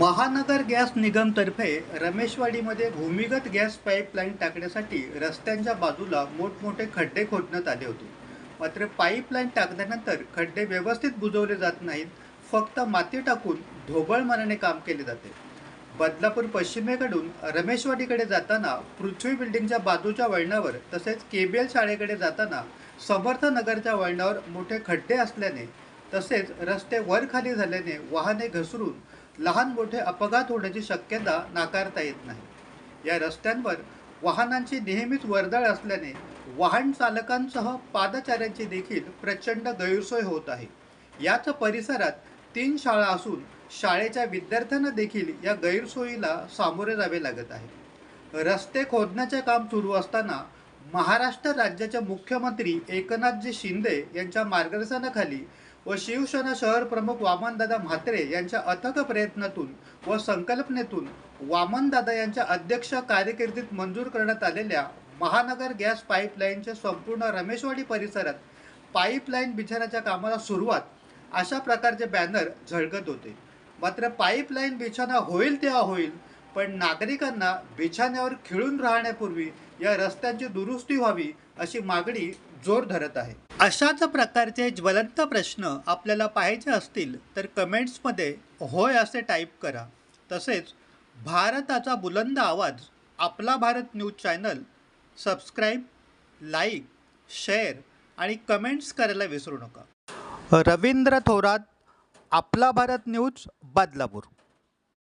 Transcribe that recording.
महानगर गॅस निगमतर्फे रमेशवाडीमध्ये भूमिगत gas pipeline टाकण्यासाठी रस्त्यांच्या बाजूला मोठमोठे खड्डे खोदण्यात आले होते. मात्र पाईपलाईन टाकल्यानंतर खड्डे व्यवस्थित बुजवले जात नाहीत फक्त माती टाकून ढोबळमानाने काम केले जाते. बदलापूर पश्चिमेकडून रमेशवाडीकडे जाताना पृथ्वी बिल्डिंगच्या बाजूच्या वळणावर तसेच केबीएल शाळेकडे जाताना समर्थ नगरच्या वळणावर मोठे खड्डे असल्याने तसेच रस्ते वर खाली झाल्याने वाहने घसरून लहान मोठे अपघात होण्याची शक्यता नाकारता येत नाही. या रस्त्यांवर वाहनांची नेहमीच वर्दळ असल्याने वाहन चालकांसह पादचाऱ्यांची देखील प्रचंड गैरसोय होत आहे. याच परिसरात तीन शाळा असून शाळेच्या विद्यार्थ्यांना देखील या गैरसोयीला सामोरे जावे लागत आहे. रस्ते खोदण्याचे काम सुरू असताना महाराष्ट्र राज्याच्या मुख्यमंत्री एकनाथजी शिंदे यांच्या मार्गदर्शनाखाली व शिवसेना शहर प्रमुख वामनदादा म्हात्रे यांच्या अथक प्रयत्नातून व संकल्पनेतून वामनदादा यांच्या अध्यक्ष कार्यकिर्दीत मंजूर करण्यात आलेल्या महानगर गॅस पाईपलाईनच्या संपूर्ण रमेशवाडी परिसरात पाईपलाईन बिछाण्याच्या कामाला सुरुवात अशा प्रकारचे बॅनर झळकत होते. मात्र पाईपलाईन बिछाना होईल तेव्हा होईल पण नागरिकांना बिछाण्यावर खिळून राहण्यापूर्वी या रस्त्यांची दुरुस्ती व्हावी अशी मागणी जोर धरत आहे. अशाच प्रकारचे ज्वलंत प्रश्न आपल्याला पाहायचे असतील तर कमेंट्समध्ये होय असे टाईप करा. तसेच भारताचा बुलंद आवाज आपला Bharat news channel subscribe like share आणि कमेंट्स करायला विसरू नका. रवींद्र थोरात आपला भारत न्यूज बदलापूर.